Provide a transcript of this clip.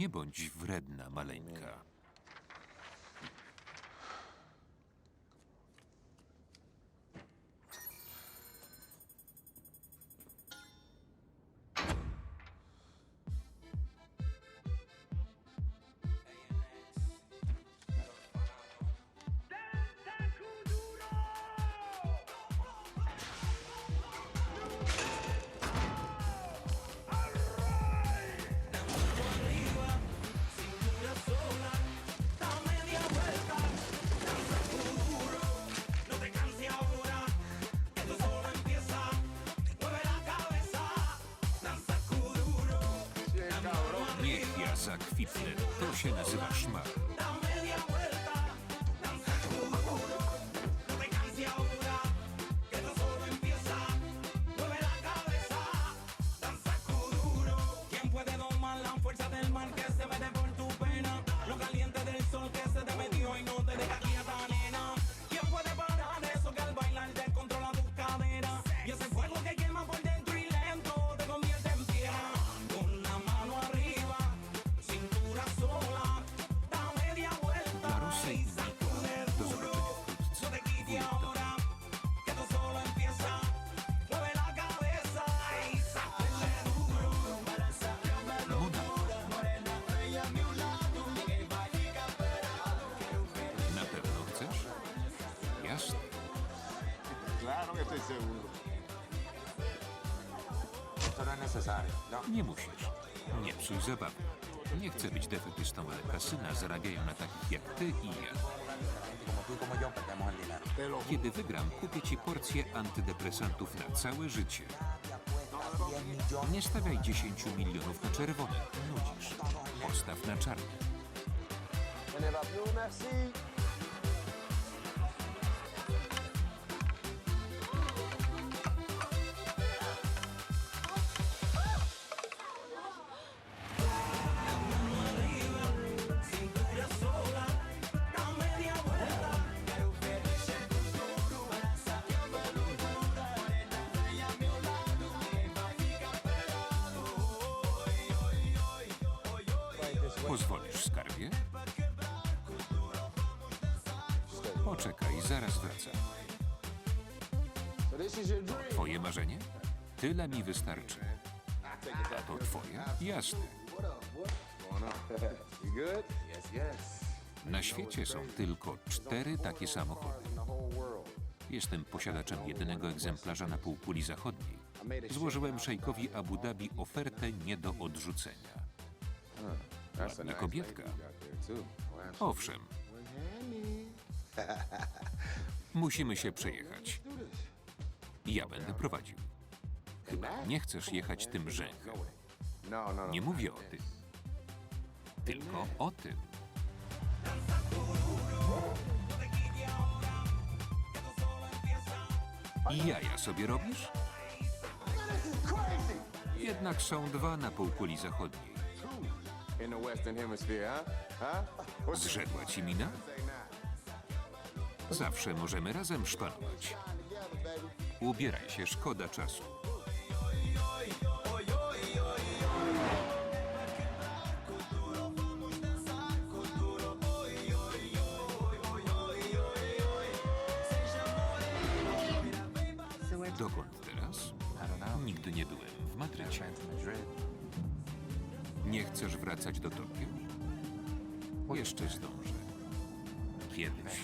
Nie bądź wredna, maleńka. Zakwitnę. To się nazywa szmar. Duro. Na pewno chcesz? Jasne. Claro que estoy seguro. Esto no es necesario. No. Nie musisz. Nie psuj zabawy. Nie chcę być defetystą, ale kasyna zarabiają na takich jak ty i ja. Kiedy wygram, kupię ci porcję antydepresantów na całe życie. 10 millones. Nie stawiaj 10 milionów na czerwone. Nudzisz. Postaw na czarne. Pozwolisz, skarbie? Poczekaj, zaraz wracam. Twoje marzenie? Tyle mi wystarczy. A to twoje? Jasne. Na świecie są tylko cztery takie samochody. Jestem posiadaczem jedynego egzemplarza na półkuli zachodniej. Złożyłem szejkowi Abu Dhabi ofertę nie do odrzucenia. Ładna kobietka. Owszem, musimy się przejechać. Ja będę prowadził. Chyba nie chcesz jechać tym rzęchem. No, no, no. Nie mówię o tym. Tylko o tym. I jaja sobie robisz? Jednak są dwa na półkuli zachodniej. In the Zrzedła ci mina? Zawsze możemy razem szpanować. Ubieraj się, szkoda czasu. Dokąd teraz? Nigdy nie byłem w Madrycie. Nie chcesz wracać do Tokio? Jeszcze zdążę. Kiedyś.